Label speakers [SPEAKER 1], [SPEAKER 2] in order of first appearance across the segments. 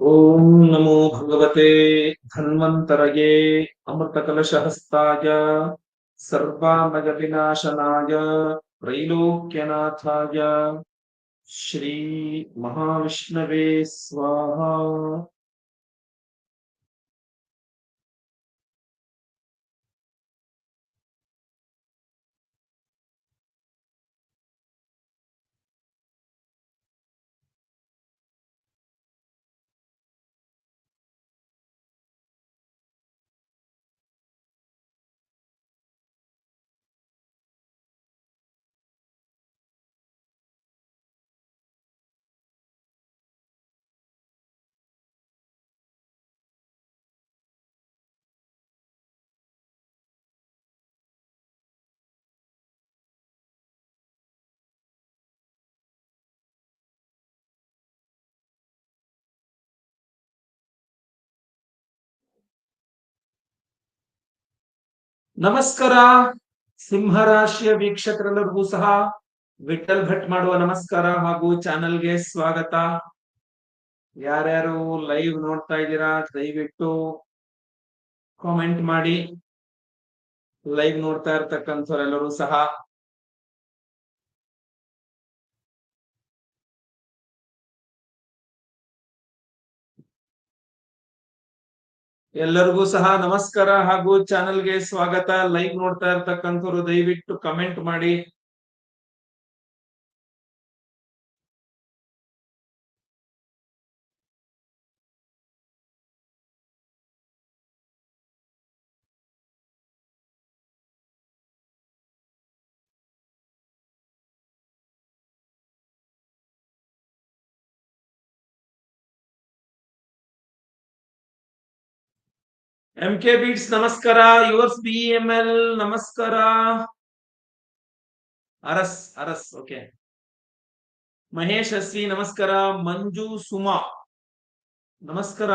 [SPEAKER 1] ॐ नमो भगवते धन्वन्तरये अमृतकलशहस्ताय सर्वामगविनाशनाय त्रैलोक्यनाथाय श्रीमहाविष्णवे स्वाहा। ನಮಸ್ಕಾರ. ಸಿಂಹರಾಶಿಯ ವೀಕ್ಷಕರೆಲ್ಲರಿಗೂ ಸಹ ವಿಠಲ್ ಭಟ್ ಮಾಡುವ ನಮಸ್ಕಾರ ಹಾಗೂ ಚಾನೆಲ್ಗೆ ಸ್ವಾಗತ. ಯಾರ್ಯಾರು ಲೈವ್ ನೋಡ್ತಾ ಇದ್ದೀರಾ, ದಯವಿಟ್ಟು ಕಾಮೆಂಟ್ ಮಾಡಿ. ಲೈವ್ ನೋಡ್ತಾ ಇರ್ತಕ್ಕಂಥವ್ರೆಲ್ಲರೂ ಸಹ ಎಲ್ಲರಿಗೂ ಸಹ ನಮಸ್ಕಾರ ಹಾಗೂ ಚಾನೆಲ್ಗೆ ಸ್ವಾಗತ. ಲೈವ್ ನೋಡ್ತಾ ಇರ್ತಕ್ಕಂಥವ್ರು ದಯವಿಟ್ಟು ಕಮೆಂಟ್ ಮಾಡಿ. ಎಂ ಕೆ ಬೀಟ್ಸ್ ನಮಸ್ಕಾರ. ಯುವರ್ಸ್ ಬಿ ಎಂ ಎಲ್ ನಮಸ್ಕಾರ. ಅರಸ್ ಅರಸ್ ಓಕೆ ಮಹೇಶ್ ಹಸಿ ನಮಸ್ಕಾರ. ಮಂಜು ಸುಮಾ, ನಮಸ್ಕಾರ.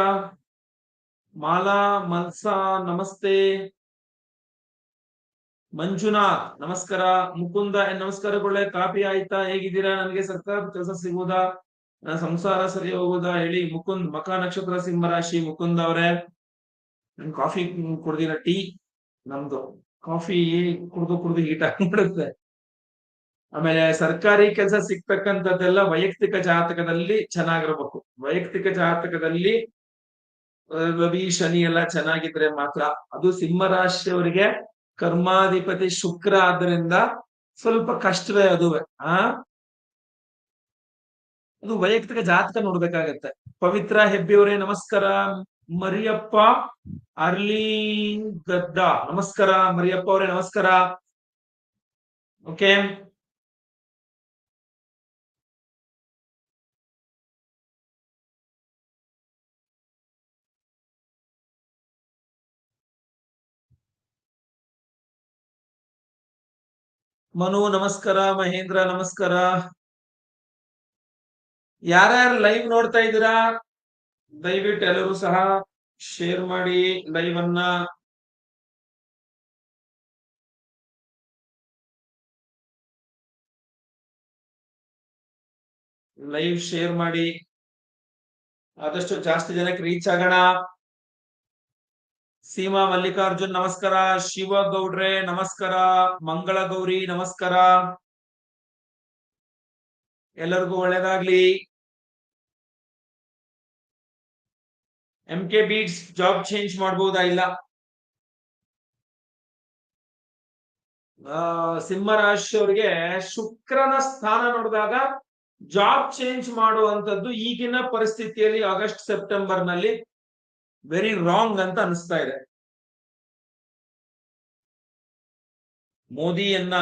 [SPEAKER 1] ಮಾಲಾ ಮಲ್ಸಾ, ನಮಸ್ತೆ. ಮಂಜುನಾಥ್, ನಮಸ್ಕಾರ. ಮುಕುಂದ ನಮಸ್ಕಾರ. ನಮಸ್ಕಾರಗೊಳ್ಳೆ ಕಾಪಿ ಆಯ್ತಾ? ಹೇಗಿದ್ದೀರಾ? ನನಗೆ ಸರ್ಕಾರ ಕೆಲಸ ಸಿಗುವುದಾ? ಸಂಸಾರ ಸರಿ ಹೋಗುದಾ ಹೇಳಿ ಮುಕುಂದ್ ಮಕ ನಕ್ಷತ್ರ ಸಿಂಹರಾಶಿ ಮುಕುಂದ್ ಅವರೇ. ಕಾಫಿ ಕುಡ್ದಿರ ಟೀ ನಮ್ದು. ಕಾಫಿ ಕುಡ್ದು ಕುಡ್ದು ಹೀಟ್ ಆಗ್ಬಿಡುತ್ತೆ. ಆಮೇಲೆ ಸರ್ಕಾರಿ ಕೆಲಸ ಸಿಗ್ತಕ್ಕಂಥದ್ದೆಲ್ಲ ವೈಯಕ್ತಿಕ ಜಾತಕದಲ್ಲಿ ಚೆನ್ನಾಗಿರ್ಬೇಕು. ವೈಯಕ್ತಿಕ ಜಾತಕದಲ್ಲಿ ರವಿ, ಶನಿ ಎಲ್ಲ ಚೆನ್ನಾಗಿದ್ರೆ ಮಾತ್ರ ಅದು ಸಿಂಹರಾಶಿಯವರಿಗೆ ಕರ್ಮಾಧಿಪತಿ ಶುಕ್ರ ಆದ್ರಿಂದ ಸ್ವಲ್ಪ ಕಷ್ಟವೇ ಅದುವೆ, ಆ? ಅದು ವೈಯಕ್ತಿಕ ಜಾತಕ ನೋಡ್ಬೇಕಾಗತ್ತೆ. ಪವಿತ್ರ ಹೆಬ್ಬಿಯವರೇ ನಮಸ್ಕಾರ. ಮರಿಯಪ್ಪ ಅರ್ಲಿ ಗದ್ದ ನಮಸ್ಕಾರ, ಮರಿಯಪ್ಪ ಅವರೇ, ನಮಸ್ಕಾರ. ಓಕೆ ಮನು, ನಮಸ್ಕಾರ. ಮಹೇಂದ್ರ, ನಮಸ್ಕಾರ. ಯಾರ್ಯಾರು ಲೈವ್ ನೋಡ್ತಾ ಇದ್ದೀರಾ? ದಯವಿಟ್ಟು ಎಲ್ಲರೂ ಸಹ ಶೇರ್ ಮಾಡಿ ಲೈವ್ ಅನ್ನ ಲೈವ್ ಶೇರ್ ಮಾಡಿ. ಆದಷ್ಟು ಜಾಸ್ತಿ ಜನಕ್ಕೆ ರೀಚ್ ಆಗೋಣ. ಸೀಮಾ ಮಲ್ಲಿಕಾರ್ಜುನ್, ನಮಸ್ಕಾರ. ಶಿವ ಗೌಡ್ರೆ, ನಮಸ್ಕಾರ. ಮಂಗಳ ಗೌರಿ, ನಮಸ್ಕಾರ. ಎಲ್ಲರಿಗೂ ಒಳ್ಳೇದಾಗ್ಲಿ. M K beads job change ಮಾಡಬಹುದಾ ಇಲ್ಲ? ಆ, ಅವರಿಗೆ ಶುಕ್ರನ ಸ್ಥಾನ ನೋಡಿದಾಗ ಜಾಬ್ ಚೇಂಜ್ ಮಾಡುವಂತದ್ದು ಈಗಿನ ಪರಿಸ್ಥಿತಿಯಲ್ಲಿ ಆಗಸ್ಟ್ ಸೆಪ್ಟೆಂಬರ್ನಲ್ಲಿ ವೆರಿ ರಾಂಗ್ ಅಂತ ಅನಿಸ್ತಾ ಇದೆ. ಮೋದಿಯನ್ನ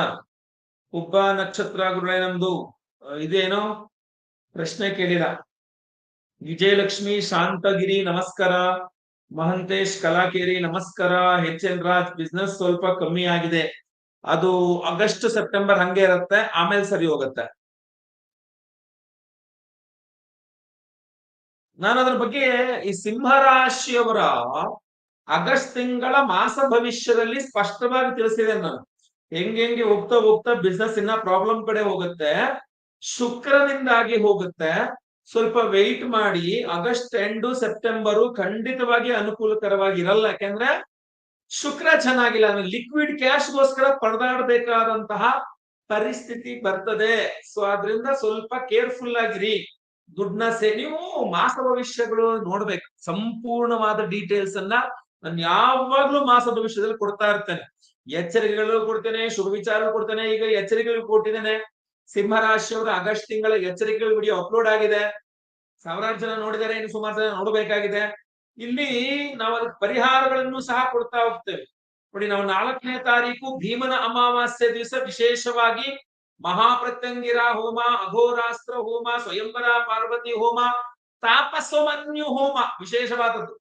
[SPEAKER 1] ಉಬ್ಬ ನಕ್ಷತ್ರ ಗುರುಳೆ ನಮ್ದು ಇದೇನೋ? ಪ್ರಶ್ನೆ ಕೇಳಿಲ್ಲ. ವಿಜಯಲಕ್ಷ್ಮಿ, ಶಾಂತಗಿರಿ ನಮಸ್ಕಾರ. ಮಹಂತೇಶ್, ಕಲಾಕೇರಿ ನಮಸ್ಕಾರ. ಎಚ್ ಎನ್ ರಾಜ್ ಬಿಸ್ನೆಸ್ ಸ್ವಲ್ಪ ಕಮ್ಮಿ ಆಗಿದೆ. ಅದು ಆಗಸ್ಟ್, ಸೆಪ್ಟೆಂಬರ್ ಹಂಗೆ ಇರುತ್ತೆ, ಆಮೇಲೆ ಸರಿ ಹೋಗುತ್ತೆ. ನಾನು ಅದ್ರ ಬಗ್ಗೆ ಈ ಸಿಂಹ ರಾಶಿಯವರ ಆಗಸ್ಟ್ ತಿಂಗಳ ಮಾಸ ಭವಿಷ್ಯದಲ್ಲಿ ಸ್ಪಷ್ಟವಾಗಿ ತಿಳಿಸಿದೆ ನಾನು. ಹೆಂಗೆ ಹೋಗ್ತಾ ಹೋಗ್ತಾ ಬಿಸ್ನೆಸ್ ಇನ್ನ ಪ್ರಾಬ್ಲಮ್ ಕಡೆ ಹೋಗುತ್ತೆ ಶುಕ್ರನಿಂದಾಗಿ ಹೋಗುತ್ತೆ ಸ್ವಲ್ಪ ವೆಯ್ಟ್ ಮಾಡಿ, ಆಗಸ್ಟ್ ಎಂಡು ಸೆಪ್ಟೆಂಬರು ಖಂಡಿತವಾಗಿ ಅನುಕೂಲಕರವಾಗಿರಲ್ಲ. ಯಾಕೆಂದ್ರೆ ಶುಕ್ರ ಚೆನ್ನಾಗಿಲ್ಲ, ಅಂದ್ರೆ ಲಿಕ್ವಿಡ್ ಕ್ಯಾಶ್ಗೋಸ್ಕರ ಪರದಾಡಬೇಕಾದಂತಹ ಪರಿಸ್ಥಿತಿ ಬರ್ತದೆ. ಸೊ ಅದರಿಂದ ಸ್ವಲ್ಪ ಕೇರ್ಫುಲ್ ಆಗಿರಿ. ದುಡ್ಡನ್ನ ಸೇ, ನೀವು ಮಾಸ ಭವಿಷ್ಯಗಳು ನೋಡ್ಬೇಕು. ಸಂಪೂರ್ಣವಾದ ಡೀಟೇಲ್ಸ್ ಅನ್ನ ನಾನು ಯಾವಾಗ್ಲೂ ಮಾಸ ಭವಿಷ್ಯದಲ್ಲಿ ಕೊಡ್ತಾ ಇರ್ತೇನೆ. ಎಚ್ಚರಿಕೆಗಳು ಕೊಡ್ತೇನೆ, ಶುಭ ವಿಚಾರಗಳು ಕೊಡ್ತೇನೆ. ಈಗ ಎಚ್ಚರಿಕೆಗಳು ಕೊಟ್ಟಿದ್ದೇನೆ. ಸಿಂಹರಾಶಿಯವರ ಆಗಸ್ಟ್ ತಿಂಗಳ ಎಚ್ಚರಿಕೆ ವಿಡಿಯೋ ಅಪ್ಲೋಡ್ ಆಗಿದೆ. ಸಾವಿರಾರು ಜನ ನೋಡಿದರೆ ಇನ್ನು ಸುಮಾರು ಜನ ನೋಡಬೇಕಾಗಿದೆ. ಇಲ್ಲಿ ನಾವು ಅದಕ್ಕೆ ಪರಿಹಾರಗಳನ್ನು ಸಹ ಕೊಡ್ತಾ ಹೋಗ್ತೇವೆ. ನೋಡಿ, ನಾವು ನಾಲ್ಕನೇ ತಾರೀಕು ಭೀಮನ ಅಮಾವಾಸ್ಯೆ ದಿವಸ ವಿಶೇಷವಾಗಿ ಮಹಾಪ್ರತ್ಯಂಗಿರ ಹೋಮ, ಅಘೋರಾಸ್ತ್ರ ಹೋಮ, ಸ್ವಯಂವರ, ಪಾರ್ವತಿ ಹೋಮ, ತಾಪಸಮನ್ಯು ಹೋಮ ವಿಶೇಷವಾದದ್ದು.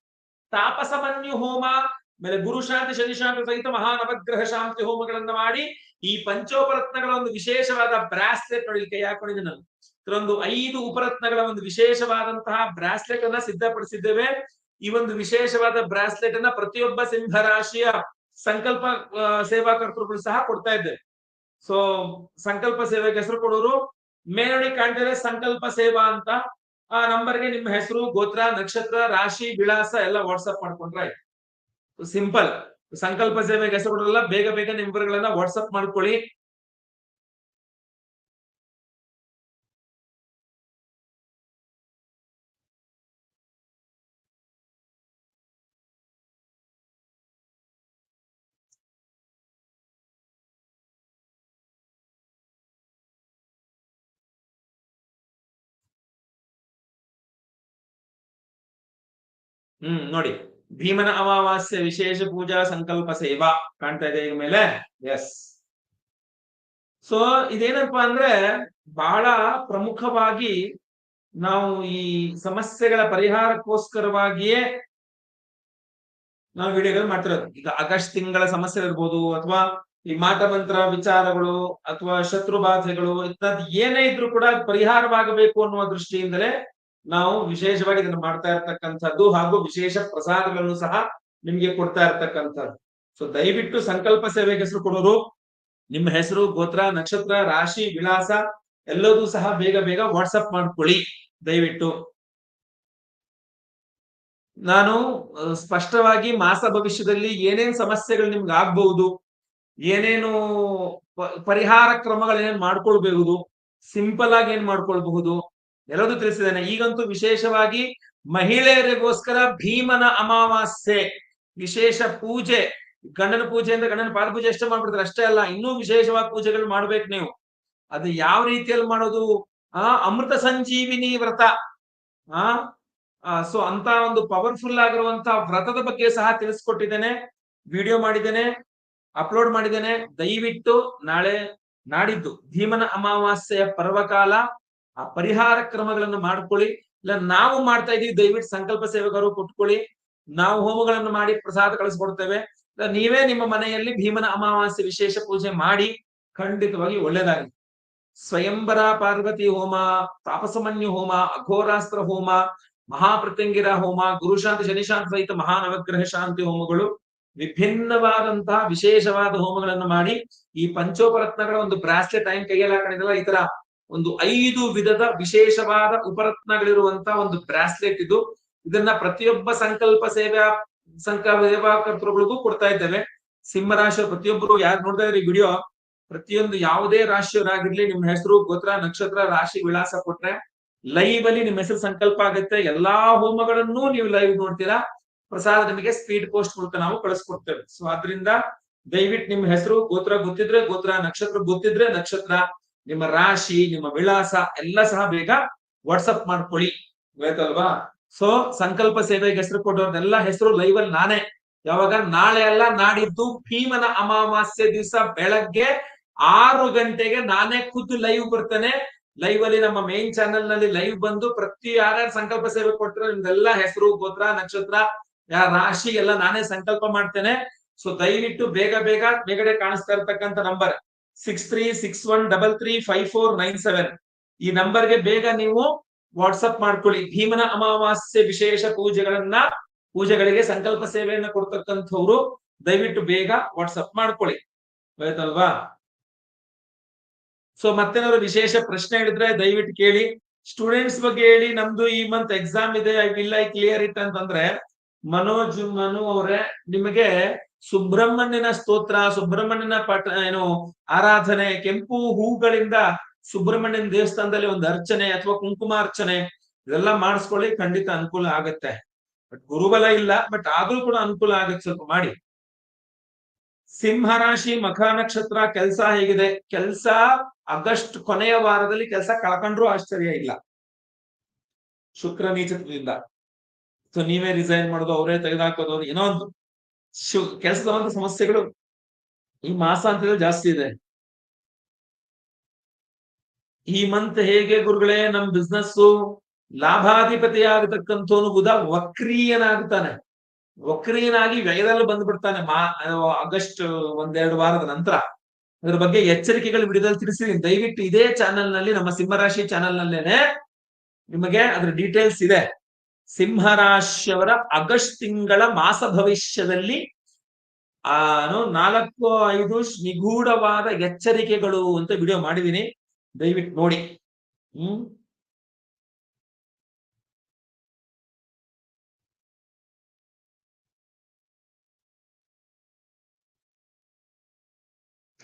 [SPEAKER 1] ತಾಪಸಮನ್ಯು ಹೋಮ, ಆಮೇಲೆ ಗುರುಶಾಂತಿ, ಶನಿಶಾಂತಿ ಶನಿ ಶಾಂತಿ ಸಹಿತ ಮಹಾನವಗ್ರಹ ಶಾಂತಿ ಹೋಮಗಳನ್ನ ಮಾಡಿ ಈ ಪಂಚೋಪರತ್ನಗಳ ಒಂದು ವಿಶೇಷವಾದ ಬ್ರಾಸ್ಲೆಟ್ ನೋಡಿ ಕೈ ಹಾಕೊಂಡಿದ್ದೀನಿ ನಾನು. ಇದರೊಂದು ಐದು ಉಪರತ್ನಗಳ ಒಂದು ವಿಶೇಷವಾದಂತಹ ಬ್ರಾಸ್ಲೆಟ್ ಅನ್ನ ಸಿದ್ಧಪಡಿಸಿದ್ದೇವೆ. ಈ ಒಂದು ವಿಶೇಷವಾದ ಬ್ರಾಸ್ಲೆಟ್ ಅನ್ನ ಪ್ರತಿಯೊಬ್ಬ ಸಿಂಹ ರಾಶಿಯ ಸಂಕಲ್ಪ ಸೇವಾ ಕರ್ತೃಗಳು ಸಹ ಕೊಡ್ತಾ ಇದ್ದೇವೆ ಸೊ ಸಂಕಲ್ಪ ಸೇವೆಗೆ ಹೆಸರು ಕೊಡೋರು ಮೇಲ್ನೋಡಿ ಕಾಣ್ತಿದ್ರೆ ಸಂಕಲ್ಪ ಸೇವಾ ಅಂತ. ಆ ನಂಬರ್ಗೆ ನಿಮ್ಮ ಹೆಸರು, ಗೋತ್ರ, ನಕ್ಷತ್ರ, ರಾಶಿ, ವಿಳಾಸ ಎಲ್ಲ ವಾಟ್ಸ್ಆಪ್ ಮಾಡ್ಕೊಂಡ್ರೆ ಆಯ್ತು. ಸಿಂಪಲ್ ಸಂಕಲ್ಪ ಸೇವೆಗೆ ಹೆಸರು ಬೇಗ ಬೇಗ ಬೇಗ ವಿವರಗಳನ್ನ ವಾಟ್ಸಪ್ ಮಾಡ್ಕೊಳ್ಳಿ. ಹ್ಮ್ ನೋಡಿ. ಭೀಮನ ಅಮಾವಾಸ್ಯ ವಿಶೇಷ ಪೂಜಾ ಸಂಕಲ್ಪ ಸೇವಾ ಕಾಣ್ತಾ ಇದೆ ಈಗ ಮೇಲೆ. ಎಸ್ ಸೊ ಇದೇನಪ್ಪಾ ಅಂದ್ರೆ ಬಹಳ ಪ್ರಮುಖವಾಗಿ ನಾವು ಈ ಸಮಸ್ಯೆಗಳ ಪರಿಹಾರಕ್ಕೋಸ್ಕರವಾಗಿಯೇ ನಾವು ವಿಡಿಯೋಗಳು ಮಾಡ್ತಿರೋದು. ಈಗ ಆಗಸ್ಟ್ ತಿಂಗಳ ಸಮಸ್ಯೆ ಇರ್ಬೋದು ಅಥವಾ ಈ ಮಾಟ ಮಂತ್ರ ವಿಚಾರಗಳು ಅಥವಾ ಶತ್ರು ಬಾಧೆಗಳು ಇಂಥದ್ದು ಏನೇ ಇದ್ರೂ ಕೂಡ ಪರಿಹಾರವಾಗಬೇಕು ಅನ್ನುವ ದೃಷ್ಟಿಯಿಂದಲೇ ನಾವು ವಿಶೇಷವಾಗಿ ಇದನ್ನು ಮಾಡ್ತಾ ಇರ್ತಕ್ಕಂಥದ್ದು ಹಾಗೂ ವಿಶೇಷ ಪ್ರಸಾದಗಳನ್ನು ಸಹ ನಿಮ್ಗೆ ಕೊಡ್ತಾ ಇರ್ತಕ್ಕಂಥದ್ದು. ಸೊ ದಯವಿಟ್ಟು ಸಂಕಲ್ಪ ಸೇವೆಗೆ ಹೆಸರು ಕೊಡೋರು. ನಿಮ್ಮ ಹೆಸರು, ಗೋತ್ರ, ನಕ್ಷತ್ರ, ರಾಶಿ, ವಿಳಾಸ ಎಲ್ಲದೂ ಸಹ ಬೇಗ ಬೇಗ ವಾಟ್ಸಪ್ ಮಾಡ್ಕೊಳ್ಳಿ. ದಯವಿಟ್ಟು. ನಾನು ಸ್ಪಷ್ಟವಾಗಿ ಮಾಸ ಭವಿಷ್ಯದಲ್ಲಿ ಏನೇನ್ ಸಮಸ್ಯೆಗಳು ನಿಮ್ಗೆ ಆಗ್ಬಹುದು, ಏನೇನು ಪರಿಹಾರ ಕ್ರಮಗಳೇನೇನ್ ಮಾಡ್ಕೊಳ್ಬಹುದು ಸಿಂಪಲ್ ಆಗಿ ಏನ್ ಮಾಡ್ಕೊಳ್ಬಹುದು ಎಲ್ಲದೂ ತಿಳಿಸಿದ್ದೇನೆ. ಈಗಂತೂ ವಿಶೇಷವಾಗಿ ಮಹಿಳೆಯರಿಗೋಸ್ಕರ ಭೀಮನ ಅಮಾವಾಸ್ಯೆ, ವಿಶೇಷ ಪೂಜೆ, ಗಂಡನ ಪೂಜೆ ಅಂದ್ರೆ ಗಂಡನ ಪಾದ ಪೂಜೆ ಅಷ್ಟೇ ಮಾಡ್ಬಿಡ್ತಾರೆ. ಅಷ್ಟೇ ಅಲ್ಲ, ಇನ್ನೂ ವಿಶೇಷವಾದ ಪೂಜೆಗಳು ಮಾಡ್ಬೇಕು ನೀವು. ಅದು ಯಾವ ರೀತಿಯಲ್ಲಿ ಮಾಡೋದು? ಆ, ಅಮೃತ ಸಂಜೀವಿನಿ ವ್ರತ. ಆ ಸೊ ಅಂತ ಒಂದು ಪವರ್ಫುಲ್ ಆಗಿರುವಂತ ವ್ರತದ ಬಗ್ಗೆ ಸಹ ತಿಳಿಸ್ಕೊಟ್ಟಿದ್ದೇನೆ. ವಿಡಿಯೋ ಮಾಡಿದ್ದೇನೆ ಅಪ್ಲೋಡ್ ಮಾಡಿದ್ದೇನೆ. ದಯವಿಟ್ಟು ನಾಳೆ ನಾಡಿದ್ದು ಭೀಮನ ಅಮಾವಾಸ್ಯೆಯ ಪರ್ವಕಾಲ ಆ ಪರಿಹಾರ ಕ್ರಮಗಳನ್ನು ಮಾಡ್ಕೊಳ್ಳಿ. ಇಲ್ಲ, ನಾವು ಮಾಡ್ತಾ ಇದೀವಿ ದಯವಿಟ್ಟು ಸಂಕಲ್ಪ ಸೇವಕರು ಕೊಟ್ಕೊಳ್ಳಿ ನಾವು ಹೋಮಗಳನ್ನು ಮಾಡಿ ಪ್ರಸಾದ ಕಳಿಸ್ಕೊಡ್ತೇವೆ. ಇಲ್ಲ, ನೀವೇ ನಿಮ್ಮ ಮನೆಯಲ್ಲಿ ಭೀಮನ ಅಮಾವಾಸ್ಯೆ ವಿಶೇಷ ಪೂಜೆ ಮಾಡಿ ಖಂಡಿತವಾಗಿ ಒಳ್ಳೇದಾಗಲಿ. ಸ್ವಯಂಬರ ಪಾರ್ವತಿ ಹೋಮ, ತಾಪಸಮನ್ಯು ಹೋಮ, ಅಘೋರಾಸ್ತ್ರ ಹೋಮ, ಮಹಾಪ್ರತ್ಯಂಗಿರ ಹೋಮ ಗುರುಶಾಂತಿ ಶನಿಶಾಂತಿ ಸಹಿತ ಮಹಾನವಗ್ರಹ ಶಾಂತಿ ಹೋಮಗಳು ವಿಭಿನ್ನವಾದಂತಹ ವಿಶೇಷವಾದ ಹೋಮಗಳನ್ನು ಮಾಡಿ ಈ ಪಂಚೋಪರತ್ನಗಳ ಒಂದು ಬ್ರಾಸ್ಲೆಟ್ ಟೈಮ್ ಕೈಯಲ್ಲಿ ಹಾಕೊಂಡಿದ್ದಲ್ಲ, ಈ ತರ ಒಂದು ಐದು ವಿಧದ ವಿಶೇಷವಾದ ಉಪರತ್ನಗಳಿರುವಂತಹ ಒಂದು ಬ್ರಾಸ್ಲೆಟ್ ಇದು. ಇದನ್ನ ಪ್ರತಿಯೊಬ್ಬ ಸಂಕಲ್ಪ ಸೇವಾ ಸಂಕಲ್ಪ ಸೇವಾ ಕರ್ತೃಗಳಿಗೂ ಕೊಡ್ತಾ ಇದ್ದೇವೆ. ಸಿಂಹರಾಶಿ ಪ್ರತಿಯೊಬ್ಬರು ಯಾರು ನೋಡ್ತಾ ಇದ್ರಿ ವಿಡಿಯೋ, ಪ್ರತಿಯೊಂದು ಯಾವುದೇ ರಾಶಿಯವರಾಗಿರ್ಲಿ, ನಿಮ್ಮ ಹೆಸರು, ಗೋತ್ರ, ನಕ್ಷತ್ರ, ರಾಶಿ, ವಿಳಾಸ ಕೊಟ್ರೆ ಲೈವ್ ಅಲ್ಲಿ ನಿಮ್ಮ ಹೆಸರು ಸಂಕಲ್ಪ ಆಗುತ್ತೆ. ಎಲ್ಲಾ ಹೋಮಗಳನ್ನು ನೀವು ಲೈವ್ ನೋಡ್ತೀರಾ. ಪ್ರಸಾದ ನಿಮಗೆ ಸ್ಪೀಡ್ ಪೋಸ್ಟ್ ಮೂಲಕ ನಾವು ಕಳಿಸ್ಕೊಡ್ತೇವೆ. ಸೊ ಆದ್ರಿಂದ ದಯವಿಟ್ಟು ನಿಮ್ಮ ಹೆಸರು, ಗೋತ್ರ ಗೊತ್ತಿದ್ರೆ ಗೋತ್ರ, ನಕ್ಷತ್ರ ಗೊತ್ತಿದ್ರೆ ನಕ್ಷತ್ರ. ನಿಮ್ಮ ರಾಶಿ, ನಿಮ್ಮ ವಿಳಾಸ ಎಲ್ಲ ಸಹ ಬೇಗ ವಾಟ್ಸಪ್ ಮಾಡ್ಕೊಳ್ಳಿ. ಗೊತ್ತಲ್ವಾ ಸೊ ಸಂಕಲ್ಪ ಸೇವೆಗೆ ಹೆಸರು ಕೊಟ್ಟವ್ರನ್ನೆಲ್ಲ ಹೆಸರು ಲೈವ್ ಅಲ್ಲಿ ನಾನೇ. ಯಾವಾಗ? ನಾಳೆ ಅಲ್ಲ, ನಾಡಿದ್ದು ಭೀಮನ ಅಮಾವಾಸ್ಯೆ ದಿವಸ ಬೆಳಗ್ಗೆ ಆರು ಗಂಟೆಗೆ ನಾನೇ ಖುದ್ದು ಲೈವ್ ಬರ್ತೇನೆ. ಲೈವ್ ಅಲ್ಲಿ ನಮ್ಮ ಮೇನ್ ಚಾನೆಲ್ನಲ್ಲಿ ಲೈವ್ ಬಂದು ಪ್ರತಿ ಯಾರ್ಯಾರು ಸಂಕಲ್ಪ ಸೇವೆ ಕೊಟ್ಟರೆ ನಿಮ್ದೆಲ್ಲ ಹೆಸರು, ಗೋತ್ರ, ನಕ್ಷತ್ರ ಯಾರ ರಾಶಿ ಎಲ್ಲ ನಾನೇ ಸಂಕಲ್ಪ ಮಾಡ್ತೇನೆ. ಸೊ ದಯವಿಟ್ಟು ಬೇಗ ಬೇಗ ಬೇಗಡೆ ಕಾಣಿಸ್ತಾ ಇರ್ತಕ್ಕಂಥ number six three six one double three five four nine seven ಈ ನಂಬರ್ಗೆ ಬೇಗ ನೀವು ವಾಟ್ಸಪ್ ಮಾಡ್ಕೊಳ್ಳಿ. ಭೀಮನ ಅಮಾವಾಸ್ಯೆ ವಿಶೇಷ ಪೂಜೆಗಳನ್ನ, ಪೂಜೆಗಳಿಗೆ ಸಂಕಲ್ಪ ಸೇವೆಯನ್ನು ಕೊಡ್ತಕ್ಕಂಥವ್ರು ದಯವಿಟ್ಟು ಬೇಗ ವಾಟ್ಸಪ್ ಮಾಡ್ಕೊಳ್ಳಿ. ಆಯ್ತಲ್ವಾ? ಸೊ ಮತ್ತೇನಾದ್ರು ವಿಶೇಷ ಪ್ರಶ್ನೆ ಹೇಳಿದ್ರೆ ದಯವಿಟ್ಟು ಕೇಳಿ. ಸ್ಟೂಡೆಂಟ್ಸ್ ಬಗ್ಗೆ ಹೇಳಿ, ನಮ್ದು ಈ ಮಂತ್ ಎಕ್ಸಾಮ್ ಇದೆ I will I clear it ಅಂತಂದ್ರೆ ಮನೋಜ್ ಮನು ಅವರೇ ನಿಮಗೆ ಸುಬ್ರಹ್ಮಣ್ಯನ ಸ್ತೋತ್ರ, ಸುಬ್ರಹ್ಮಣ್ಯನ ಪಠ, ಏನು, ಆರಾಧನೆ, ಕೆಂಪು ಹೂಗಳಿಂದ ಸುಬ್ರಹ್ಮಣ್ಯನ ದೇವಸ್ಥಾನದಲ್ಲಿ ಒಂದು ಅರ್ಚನೆ ಅಥವಾ ಕುಂಕುಮ ಅರ್ಚನೆ, ಇದೆಲ್ಲ ಮಾಡಿಸ್ಕೊಳ್ಳಿ, ಖಂಡಿತ ಅನುಕೂಲ ಆಗತ್ತೆ. ಬಟ್ ಗುರುಬಲ ಇಲ್ಲ ಬಟ್ ಆದ್ರೂ ಕೂಡ ಅನುಕೂಲ ಆಗತ್ತೆ ಸ್ವಲ್ಪ ಮಾಡಿ. ಸಿಂಹರಾಶಿ ಮಖ ನಕ್ಷತ್ರ, ಕೆಲಸ ಹೇಗಿದೆ? ಕೆಲಸ ಆಗಸ್ಟ್ ಕೊನೆಯ ವಾರದಲ್ಲಿ ಕೆಲಸ ಕಳ್ಕೊಂಡ್ರೂ ಆಶ್ಚರ್ಯ ಇಲ್ಲ. ಶುಕ್ರ ನೀಚತ್ವದಿಂದ. ಸೊ ನೀವೇ ರಿಸೈನ್ ಮಾಡೋದು, ಅವರೇ ತೆಗೆದುಹಾಕೋದು, ಏನೋ ಒಂದು. ಕೆಲಸದ ಒಂದು ಸಮಸ್ಯೆಗಳು ಈ ಮಾಸ ಅಂತೇಳಿ ಜಾಸ್ತಿ ಇದೆ. ಈ ಮಂತ್ ಹೇಗೆ ಗುರುಗಳೇ, ನಮ್ ಲಾಭಾಧಿಪತಿ ಆಗತಕ್ಕಂಥವನು ಬುಧ ವಕ್ರೀಯನಾಗ್ತಾನೆ. ವಕ್ರೀಯನಾಗಿ ವ್ಯಯದಲ್ಲಿ ಬಂದ್ಬಿಡ್ತಾನೆ ಮಾ ಆಗಸ್ಟ್ ಒಂದೆರಡು ವಾರದ ನಂತರ. ಅದ್ರ ಬಗ್ಗೆ ಎಚ್ಚರಿಕೆಗಳು ವಿಡಿಯೋದಲ್ಲಿ ತಿಳಿಸಿದೀನಿ ದಯವಿಟ್ಟು ಇದೇ ಚಾನೆಲ್ನಲ್ಲಿ, ನಮ್ಮ ಸಿಂಹರಾಶಿ ಚಾನೆಲ್ ನಲ್ಲೇನೆ ನಿಮಗೆ ಅದ್ರ ಡೀಟೇಲ್ಸ್ ಇದೆ. ಸಿಂಹರಾಶಿಯವರ ಆಗಸ್ಟ್ ತಿಂಗಳ ಮಾಸ ಭವಿಷ್ಯದಲ್ಲಿ, ಆ ನಾಲ್ಕು, ಐದು ನಿಗೂಢವಾದ ಎಚ್ಚರಿಕೆಗಳು ಅಂತ ವಿಡಿಯೋ ಮಾಡಿದ್ದೀನಿ ದಯವಿಟ್ಟು ನೋಡಿ. ಹ್ಮ್.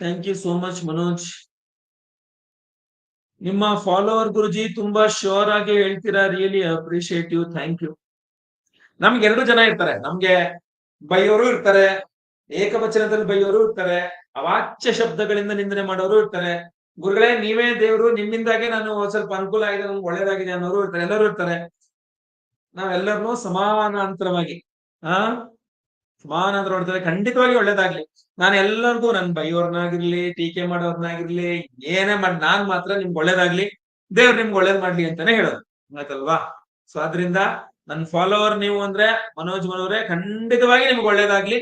[SPEAKER 1] Thank you so much Manoj ನಿಮ್ಮ ಫಾಲೋವರ್ ಗುರುಜಿ ತುಂಬಾ ಶೋರ್ ಆಗಿ ಹೇಳ್ತೀರಾ? Really appreciate you thank you ನಮ್ಗೆ ಎರಡು ಜನ ಇರ್ತಾರೆ. ನಮ್ಗೆ ಬೈಯೋರು ಇರ್ತಾರೆ. ಏಕವಚನದಲ್ಲಿ ಬೈಯೋರು ಇರ್ತಾರೆ. ಅವಾಚ್ಯ ಶಬ್ದಗಳಿಂದ ನಿಂದನೆ ಮಾಡೋರು ಇರ್ತಾರೆ. ಗುರುಗಳೇ, ನೀವೇ ದೇವರು, ನಿಮ್ಮಿಂದಾಗೆ ನಾನು ಸ್ವಲ್ಪ ಅನುಕೂಲ ಆಗಿದೆ, ನಮ್ಗೆ ಒಳ್ಳೇದಾಗಿದೆ ಅನ್ನೋರು ಇರ್ತಾರೆ. ಎಲ್ಲರೂ ಇರ್ತಾರೆ. ನಾವೆಲ್ಲರನ್ನೂ ಸಮಾನಾಂತರವಾಗಿ, ಆ? ಸಮಾನಾಂತರ ನೋಡ್ತಾರೆ ಖಂಡಿತವಾಗಿ ಒಳ್ಳೇದಾಗ್ಲಿ. ನಾನು ಎಲ್ಲರಿಗೂ ನನ್ ಬೈಯೋರ್ನಾಗಿರ್ಲಿ, ಟೀಕೆ ಮಾಡೋರ್ನಾಗಿರ್ಲಿ, ಏನೇ ಮಾಡಿ, ನಾನ್ ಮಾತ್ರ ನಿಮ್ಗೆ ಒಳ್ಳೇದಾಗ್ಲಿ, ದೇವ್ರ ನಿಮ್ಗೆ ಒಳ್ಳೇದ್ ಮಾಡ್ಲಿ ಅಂತಾನೆ ಹೇಳೋದು. ಆಯ್ತಲ್ವಾ? ಸೊ ಅದ್ರಿಂದ ನನ್ ಫಾಲೋವರ್ ನೀವು ಅಂದ್ರೆ ಮನೋಜ್ ಮನೋರೇ ಖಂಡಿತವಾಗಿ ನಿಮ್ಗೆ ಒಳ್ಳೇದಾಗ್ಲಿ.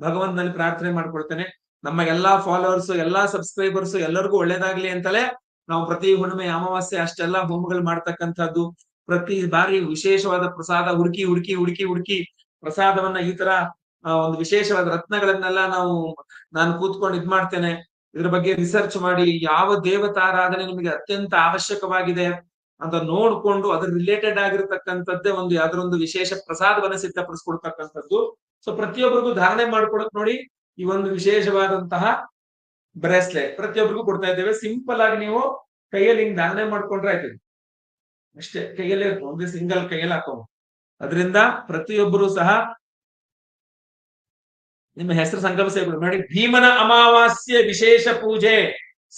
[SPEAKER 1] ಭಗವಂತನಲ್ಲಿ ಪ್ರಾರ್ಥನೆ ಮಾಡ್ಕೊಳ್ತೇನೆ. ನಮ್ಮ ಎಲ್ಲಾ ಫಾಲೋವರ್ಸ್, ಎಲ್ಲಾ ಸಬ್ಸ್ಕ್ರೈಬರ್ಸ್ ಎಲ್ಲರಿಗೂ ಒಳ್ಳೇದಾಗ್ಲಿ ಅಂತಲೇ ನಾವು ಪ್ರತಿ ಹುಣ್ಣಿಮೆ, ಅಮಾವಾಸ್ಯೆ ಅಷ್ಟೆಲ್ಲಾ ಹೋಮಗಳು ಮಾಡ್ತಕ್ಕಂಥದ್ದು. ಪ್ರತಿ ಬಾರಿ ವಿಶೇಷವಾದ ಪ್ರಸಾದ, ಹುಡುಕಿ ಹುಡುಕಿ ಹುಡುಕಿ ಹುಡುಕಿ ಪ್ರಸಾದವನ್ನ ಈ ತರ ಒಂದು ವಿಶೇಷವಾದ ರತ್ನಗಳನ್ನೆಲ್ಲ ನಾವು, ನಾನು ಕೂತ್ಕೊಂಡು ಇದ್ ಮಾಡ್ತೇನೆ. ಇದ್ರ ಬಗ್ಗೆ ರಿಸರ್ಚ್ ಮಾಡಿ ಯಾವ ದೇವತಾರಾಧನೆ ನಿಮಗೆ ಅತ್ಯಂತ ಅವಶ್ಯಕವಾಗಿದೆ ಅಂತ ನೋಡ್ಕೊಂಡು ಅದ್ರ ರಿಲೇಟೆಡ್ ಆಗಿರತಕ್ಕಂಥದ್ದೇ ಒಂದು ಯಾವ್ದೊಂದು ವಿಶೇಷ ಪ್ರಸಾದವನ್ನ ಸಿದ್ಧಪಡಿಸ್ಕೊಡ್ತಕ್ಕಂಥದ್ದು. ಸೊ ಪ್ರತಿಯೊಬ್ಬರಿಗೂ ಧಾರಣೆ ಮಾಡ್ಕೊಡಕ್ ನೋಡಿ ಈ ಒಂದು ವಿಶೇಷವಾದಂತಹ ಬ್ರೇಸ್ಲೆಟ್ ಪ್ರತಿಯೊಬ್ಬರಿಗೂ ಕೊಡ್ತಾ ಇದ್ದೇವೆ. ಸಿಂಪಲ್ ಆಗಿ ನೀವು ಕೈಯಲ್ಲಿ ಹಿಂಗ್ ಧಾರಣೆ ಮಾಡ್ಕೊಂಡ್ರೆ ಆಯ್ತು ಅಷ್ಟೇ, ಕೈಯಲ್ಲೇ ಒಂದು ಸಿಂಗಲ್ ಕೈಯಲ್ಲಿ ಹಾಕೋ. ಅದರಿಂದ ಪ್ರತಿಯೊಬ್ಬರು ಸಹ ನಿಮ್ಮ ಹೆಸರು ಸಂಕಲ್ಪ ಸೇವೆ ನೋಡಿ, ಭೀಮನ ಅಮಾವಾಸ್ಯೆ ವಿಶೇಷ ಪೂಜೆ.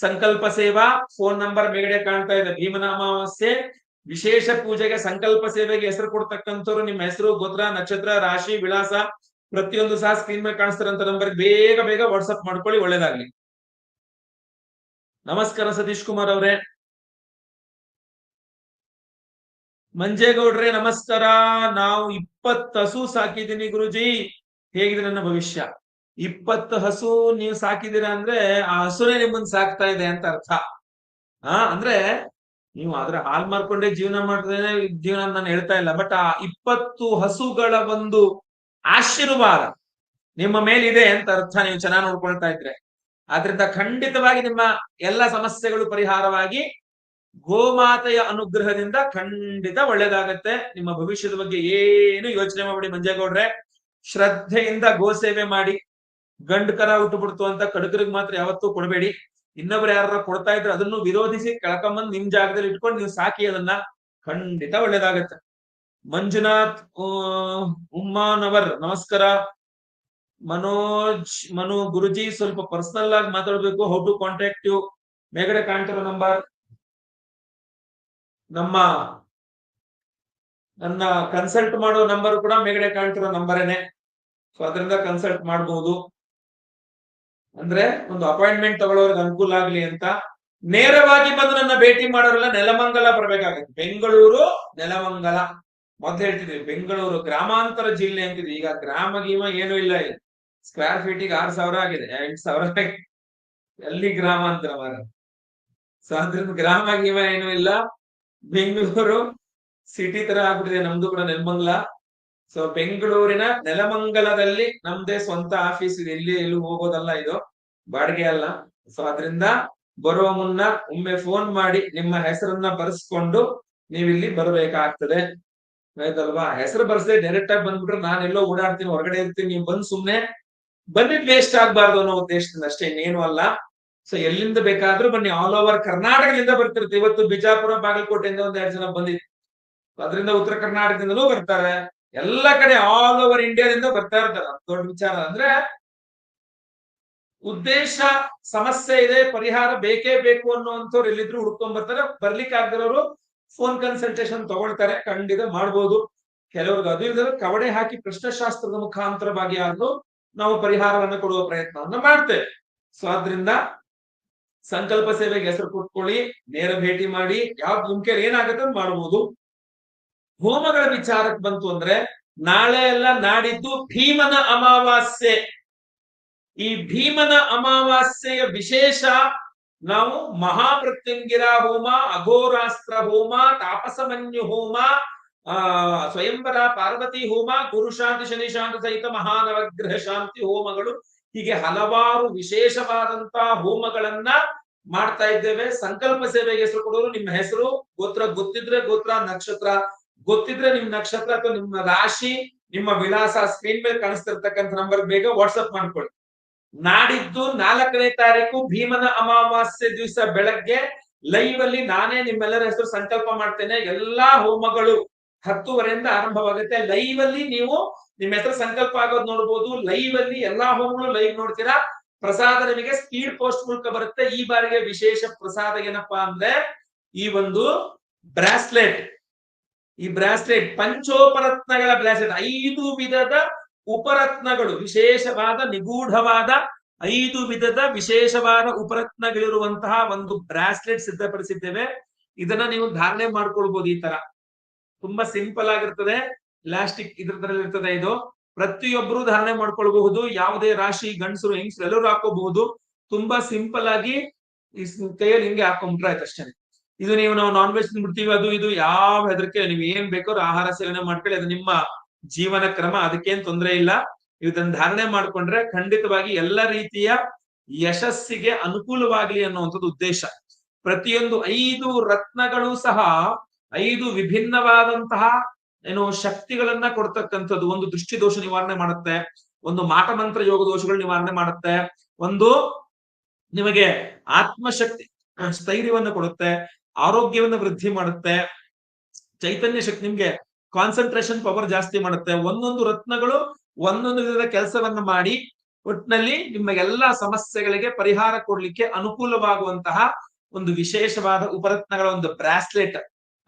[SPEAKER 1] ಸಂಕಲ್ಪ ಸೇವಾ ಫೋನ್ ನಂಬರ್ ಮೇಗಡೆ ಕಾಣ್ತಾ ಇದೆ. ಭೀಮನ ಅಮಾವಾಸ್ಯೆ ವಿಶೇಷ ಪೂಜೆಗೆ ಸಂಕಲ್ಪ ಸೇವೆಗೆ ಹೆಸರು ಕೊಡ್ತಕ್ಕಂಥವ್ರು ನಿಮ್ಮ ಹೆಸರು, ಗೋತ್ರ, ನಕ್ಷತ್ರ, ರಾಶಿ, ವಿಳಾಸ ಪ್ರತಿಯೊಂದು ಸಹ ಸ್ಕ್ರೀನ್ ಮೇಲೆ ಕಾಣಿಸ್ತಾರಂತ ನಂಬರ್ ಬೇಗ ಬೇಗ ವಾಟ್ಸಪ್ ಮಾಡ್ಕೊಳ್ಳಿ, ಒಳ್ಳೇದಾಗ್ಲಿ. ನಮಸ್ಕಾರ ಸತೀಶ್ ಕುಮಾರ್ ಅವರೇ. ಮಂಜೇಗೌಡ್ರೆ ನಮಸ್ಕಾರ. ನಾವು ಇಪ್ಪತ್ತಸು ಹಸು ಸಾಕಿದೀನಿ ಗುರುಜಿ. ಹೇಗಿದೆ ನನ್ನ ಭವಿಷ್ಯ? ಇಪ್ಪತ್ತು ಹಸು ನೀವು ಸಾಕಿದ್ದೀರಾ ಅಂದ್ರೆ ಆ ಹಸುನೇ ನಿಮ್ಮನ್ನ ಸಾಕ್ತಾ ಇದೆ ಅಂತ ಅರ್ಥ. ಆ, ಅಂದ್ರೆ ನೀವು ಅದ್ರ ಹಾಲ್ ಮಾರ್ಕೊಂಡೇ ಜೀವನ ಮಾಡಿದ್ರೆ ಜೀವನ ನಾನು ಹೇಳ್ತಾ ಇಲ್ಲ. ಬಟ್ ಆ ಇಪ್ಪತ್ತು ಹಸುಗಳ ಒಂದು ಆಶೀರ್ವಾದ ನಿಮ್ಮ ಮೇಲಿದೆ ಅಂತ ಅರ್ಥ ನೀವು ಚೆನ್ನಾಗಿ ನೋಡ್ಕೊಳ್ತಾ ಇದ್ರೆ. ಆದ್ರಿಂದ ಖಂಡಿತವಾಗಿ ನಿಮ್ಮ ಎಲ್ಲ ಸಮಸ್ಯೆಗಳು ಪರಿಹಾರವಾಗಿ ಗೋಮಾತೆಯ ಅನುಗ್ರಹದಿಂದ ಖಂಡಿತ ಒಳ್ಳೇದಾಗತ್ತೆ. ನಿಮ್ಮ ಭವಿಷ್ಯದ ಬಗ್ಗೆ ಏನು ಯೋಚನೆ ಮಾಡಿ ಮಂಜೇಗೌಡ್ರೆ. ಶ್ರದ್ಧೆಯಿಂದ ಗೋ ಸೇವೆ ಮಾಡಿ ಗಂಡು ಕರ ಬಿಡ್ತು ಅಂತ ಕಡುಕರಿಗೆ ಮಾತ್ರ ಯಾವತ್ತೂ ಕೊಡಬೇಡಿ. ಇನ್ನೊಬ್ರು ಯಾರ ಕೊಡ್ತಾ ಇದ್ರೆ ಅದನ್ನು ವಿರೋಧಿಸಿ ಕೆಳಕಂಬಂದು ನಿಮ್ ಜಾಗದಲ್ಲಿ ಇಟ್ಕೊಂಡು ನೀವು ಸಾಕಿ ಅದನ್ನ ಖಂಡಿತ ಒಳ್ಳೇದಾಗತ್ತೆ. ಮಂಜುನಾಥ್ ಉಮ್ಮಾನವರ್, ನಮಸ್ಕಾರ. ಮನೋಜ್, ಮನು, ಗುರುಜಿ, ಸ್ವಲ್ಪ ಪರ್ಸನಲ್ ಆಗಿ ಮಾತಾಡ್ಬೇಕು. ಹೌ ಟು ಕಾಂಟ್ಯಾಕ್ಟ್ ಯು ಮೇಗಡೆ ಕಾಣ್ತಿರೋ ನಂಬರ್ ನಮ್ಮ ನನ್ನ ಕನ್ಸಲ್ಟ್ ಮಾಡೋ ನಂಬರ್ ಕೂಡ ಮೇಗಡೆ ಕಾಣ್ತಿರೋ ನಂಬರೇನೆ ಸೊ ಅದರಿಂದ ಕನ್ಸಲ್ಟ್ ಮಾಡಬಹುದು ಅಂದ್ರೆ ಒಂದು ಅಪಾಯಿಂಟ್ಮೆಂಟ್ ತಗೊಳ್ಳೋರ್ಗೆ ಅನುಕೂಲ ಆಗ್ಲಿ ಅಂತ. ನೇರವಾಗಿ ಬಂದು ನನ್ನ ಭೇಟಿ ಮಾಡೋರೆಲ್ಲ ನೆಲಮಂಗಲ ಬರ್ಬೇಕಾಗತ್ತೆ. ಬೆಂಗಳೂರು ನೆಲಮಂಗಲ. ಮೊದ್ಲು ಹೇಳ್ತಿದ್ವಿ, ಬೆಂಗಳೂರು ಗ್ರಾಮಾಂತರ ಜಿಲ್ಲೆ ಅಂತಿದ್ವಿ. ಈಗ ಗ್ರಾಮ ಗೀಮ ಏನು ಇಲ್ಲ ಇಲ್ಲಿ. ಸ್ಕ್ವೇರ್ ಫೀಟಿಗೆ ಆರ್ ಸಾವಿರ ಆಗಿದೆ ಎಂಟು ಸಾವಿರ ಎಲ್ಲಿ ಗ್ರಾಮಾಂತರ ಮಾರ ಸೊ ಅದ್ರಿಂದ ಗ್ರಾಮ ಗೀಮ ಏನು ಇಲ್ಲ. ಬೆಂಗಳೂರು ಸಿಟಿ ತರ ಆಗ್ಬಿಟ್ಟಿದೆ, ನಮ್ದು ಕೂಡ ನೆಲಮಂಗಲ. ಸೊ ಬೆಂಗಳೂರಿನ ನೆಲಮಂಗಲದಲ್ಲಿ ನಮ್ದೇ ಸ್ವಂತ ಆಫೀಸ್ ಇದೆ. ಇಲ್ಲಿ ಎಲ್ಲೂ ಹೋಗೋದಲ್ಲ ಇದು. ಬಾಡಿಗೆ ಅಲ್ಲ. ಸೊ ಅದರಿಂದ ಬರುವ ಮುನ್ನ ಒಮ್ಮೆ ಫೋನ್ ಮಾಡಿ ನಿಮ್ಮ ಹೆಸರನ್ನ ಬರೆಸ್ಕೊಂಡು ನೀವಿಲ್ಲಿ ಬರಬೇಕಾಗ್ತದೆ. ಆಯ್ತಲ್ವಾ? ಹೆಸರು ಬರ್ಸದೆ ಡೈರೆಕ್ಟ್ ಆಗಿ ಬಂದ್ಬಿಟ್ರೆ ನಾನು ಎಲ್ಲೋ ಓಡಾಡ್ತೀನಿ, ಹೊರಗಡೆ ಇರ್ತೀನಿ. ನೀವು ಬಂದ್ ಸುಮ್ನೆ ಬಂದಿದ್ ವೇಸ್ಟ್ ಆಗ್ಬಾರ್ದು ಅನ್ನೋ ಉದ್ದೇಶದಿಂದ ಅಷ್ಟೇ, ಇನ್ನೇನು ಅಲ್ಲ. ಸೊ ಎಲ್ಲಿಂದ ಬೇಕಾದ್ರೂ ಬನ್ನಿ. ಆಲ್ ಓವರ್ ಕರ್ನಾಟಕದಿಂದ ಬರ್ತಿರುತ್ತೆ. ಇವತ್ತು ಬಿಜಾಪುರ, ಬಾಗಲಕೋಟೆಯಿಂದ ಒಂದ್ ಎರಡು ಜನ ಬಂದಿತ್ತು ಅದರಿಂದ ಉತ್ತರ ಕರ್ನಾಟಕದಿಂದಲೂ ಬರ್ತಾರೆ. ಎಲ್ಲ ಕಡೆ ಆಲ್ ಓವರ್ ಇಂಡಿಯಾದಿಂದ ಬರ್ತಾ ಇರ್ತಾರೆ. ದೊಡ್ಡ ವಿಚಾರ ಅಂದ್ರೆ ಉದ್ದೇಶ, ಸಮಸ್ಯೆ ಇದೆ, ಪರಿಹಾರ ಬೇಕೇ ಬೇಕು ಅನ್ನುವಂಥವ್ರು ಎಲ್ಲಿದ್ರು ಹುಡ್ಕೊಂಡ್ ಬರ್ತಾರೆ. ಬರ್ಲಿಕ್ಕೆ ಆಗದಿರೋರು ಫೋನ್ ಕನ್ಸಲ್ಟೇಷನ್ ತಗೊಳ್ತಾರೆ. ಖಂಡಿತ ಮಾಡ್ಬೋದು. ಕೆಲವ್ರಿಗೆ ಅದು ಇಲ್ಲದ್ರೆ ಕವಡೆ ಹಾಕಿ ಪ್ರಶ್ನಶಾಸ್ತ್ರದ ಮುಖಾಂತರವಾಗಿ ಆದ್ರೂ ನಾವು ಪರಿಹಾರವನ್ನ ಕೊಡುವ ಪ್ರಯತ್ನವನ್ನ ಮಾಡ್ತೇವೆ. ಸೊ ಆದ್ರಿಂದ ಸಂಕಲ್ಪ ಸೇವೆಗೆ ಹೆಸರು ಕೊಟ್ಕೊಳ್ಳಿ, ನೇರ ಭೇಟಿ ಮಾಡಿ ಯಾವ ನಿಮ್ ಏನಾಗುತ್ತೆ ಮಾಡ್ಬೋದು. ಹೋಮಗಳ ವಿಚಾರಕ್ಕೆ ಬಂತು ಅಂದ್ರೆ ನಾಳೆ ಎಲ್ಲ ನಾಡಿದ್ದು ಭೀಮನ ಅಮಾವಾಸ್ಯೆ. ಈ ಭೀಮನ ಅಮಾವಾಸ್ಯೆಯ ವಿಶೇಷ ನಾವು ಮಹಾಮೃತ್ಯುಂಗಿರ ಹೋಮ, ಅಘೋರಾಸ್ತ್ರ ಹೋಮ, ತಾಪಸಮನ್ಯು ಹೋಮ, ಆ, ಸ್ವಯಂವರ ಪಾರ್ವತಿ ಹೋಮ ಗುರುಶಾಂತಿ ಶನಿ ಶಾಂತಿ ಸಹಿತ ಮಹಾನವಗ್ರಹ ಶಾಂತಿ ಹೋಮಗಳು. ಹೀಗೆ ಹಲವಾರು ವಿಶೇಷವಾದಂತಹ ಹೋಮಗಳನ್ನ ಮಾಡ್ತಾ ಇದ್ದೇವೆ. ಸಂಕಲ್ಪ ಸೇವೆಗೆ ಹೆಸರು ಕೊಡೋರು ನಿಮ್ಮ ಹೆಸರು. ಗೋತ್ರ ಗೊತ್ತಿದ್ರೆ ಗೋತ್ರ, ನಕ್ಷತ್ರ ಗೊತ್ತಿದ್ರೆ ನಿಮ್ ನಕ್ಷತ್ರ ಅಥವಾ ನಿಮ್ಮ ರಾಶಿ, ನಿಮ್ಮ ವಿಳಾಸ ಸ್ಕ್ರೀನ್ ಮೇಲೆ ಕಾಣಿಸ್ತಿರ್ತಕ್ಕಂಥ ನಂಬರ್ ಬೇಗ ವಾಟ್ಸ್ಆಪ್ ಮಾಡ್ಕೊಳ್ಳಿ. ನಾಡಿದ್ದು ನಾಲ್ಕನೇ ತಾರೀಕು ಭೀಮನ ಅಮಾವಾಸ್ಯೆ ದಿವಸ ಬೆಳಗ್ಗೆ ಲೈವ್ ಅಲ್ಲಿ ನಾನೇ ನಿಮ್ಮೆಲ್ಲರ ಹೆಸರು ಸಂಕಲ್ಪ ಮಾಡ್ತೇನೆ. ಎಲ್ಲಾ ಹೋಮಗಳು ಹತ್ತುವರೆಯಿಂದ ಆರಂಭವಾಗುತ್ತೆ. ಲೈವ್ ಅಲ್ಲಿ ನೀವು ನಿಮ್ಮ ಹೆಸರು ಸಂಕಲ್ಪ ಆಗೋದು ನೋಡ್ಬೋದು. ಲೈವ್ ಅಲ್ಲಿ ಎಲ್ಲಾ ಹೋಮಗಳು ಲೈವ್ ನೋಡ್ತೀರಾ? ಪ್ರಸಾದ ನಿಮಗೆ ಸ್ಪೀಡ್ ಪೋಸ್ಟ್ ಮೂಲಕ ಬರುತ್ತೆ. ಈ ಬಾರಿಗೆ ವಿಶೇಷ ಪ್ರಸಾದ ಏನಪ್ಪಾ ಅಂದ್ರೆ ಈ ಒಂದು ಬ್ರಾಸ್ಲೆಟ್. ಈ ಬ್ರಾಸ್ಲೆಟ್ ಪಂಚೋಪರತ್ನಗಳ ಬ್ರಾಸ್ಲೆಟ್, ಐದು ವಿಧದ ಉಪರತ್ನಗಳು, ವಿಶೇಷವಾದ, ನಿಗೂಢವಾದ ಐದು ವಿಧದ ವಿಶೇಷವಾದ ಉಪರತ್ನಗಳಿರುವಂತಹ ಒಂದು ಬ್ರಾಸ್ಲೆಟ್ ಸಿದ್ಧಪಡಿಸಿದ್ದೇವೆ. ಇದನ್ನ ನೀವು ಧಾರಣೆ ಮಾಡ್ಕೊಳ್ಬಹುದು ಈ ತರ. ತುಂಬಾ ಸಿಂಪಲ್ ಆಗಿರ್ತದೆ, ಪ್ಲಾಸ್ಟಿಕ್ ಇದ್ರದ್ರಲ್ಲಿ ಇರ್ತದೆ ಇದು. ಪ್ರತಿಯೊಬ್ಬರು ಧಾರಣೆ ಮಾಡ್ಕೊಳ್ಬಹುದು, ಯಾವುದೇ ರಾಶಿ, ಗಂಡಸರು, ಹೆಂಗಸರು ಎಲ್ಲರೂ ಹಾಕೋಬಹುದು. ತುಂಬಾ ಸಿಂಪಲ್ ಆಗಿ ಕೈಯಲ್ಲಿ ಹಿಂಗೆ ಹಾಕೊಂಡ್ರೆ ಆಯ್ತು ಅಷ್ಟೇ. ಇದು ನೀವು ನಾವು ನಾನ್ ವೆಜ್ ಬಿಡ್ತೀವಿ ಅದು ಇದು ಯಾವ ಹೆದರಿಕೆ, ನೀವು ಏನ್ ಬೇಕಾದ್ರೂ ಆಹಾರ ಸೇವನೆ ಮಾಡ್ಕೊಳ್ಳಿ, ಅದು ನಿಮ್ಮ ಜೀವನ ಕ್ರಮ, ಅದಕ್ಕೇನ್ ತೊಂದರೆ ಇಲ್ಲ. ಇದನ್ನ ಧಾರಣೆ ಮಾಡ್ಕೊಂಡ್ರೆ ಖಂಡಿತವಾಗಿ ಎಲ್ಲ ರೀತಿಯ ಯಶಸ್ಸಿಗೆ ಅನುಕೂಲವಾಗಲಿ ಅನ್ನುವಂಥದ್ದು ಉದ್ದೇಶ. ಪ್ರತಿಯೊಂದು ಐದು ರತ್ನಗಳು ಸಹ ಐದು ವಿಭಿನ್ನವಾದಂತಹ ಏನು ಶಕ್ತಿಗಳನ್ನ ಕೊಡ್ತಕ್ಕಂಥದ್ದು. ಒಂದು ದೃಷ್ಟಿ ದೋಷ ನಿವಾರಣೆ ಮಾಡುತ್ತೆ, ಒಂದು ಮಾಟಮಂತ್ರ ಯೋಗ ದೋಷಗಳು ನಿವಾರಣೆ ಮಾಡುತ್ತೆ, ಒಂದು ನಿಮಗೆ ಆತ್ಮಶಕ್ತಿ, ಸ್ಥೈರ್ಯವನ್ನು ಕೊಡುತ್ತೆ ಆರೋಗ್ಯವನ್ನ ವೃದ್ಧಿ ಮಾಡುತ್ತೆ. ಚೈತನ್ಯ ಶಕ್ತಿ ನಿಮ್ಗೆ ಕಾನ್ಸಂಟ್ರೇಷನ್ ಪವರ್ ಜಾಸ್ತಿ ಮಾಡುತ್ತೆ. ಒಂದೊಂದು ರತ್ನಗಳು ಒಂದೊಂದು ವಿಧದ ಕೆಲಸವನ್ನ ಮಾಡಿ ಒಟ್ಟಿನಲ್ಲಿ ನಿಮ್ಮ ಎಲ್ಲಾ ಸಮಸ್ಯೆಗಳಿಗೆ ಪರಿಹಾರ ಕೊಡ್ಲಿಕ್ಕೆ ಅನುಕೂಲವಾಗುವಂತಹ ಒಂದು ವಿಶೇಷವಾದ ಉಪರತ್ನಗಳ ಒಂದು ಬ್ರಾಸ್ಲೆಟ್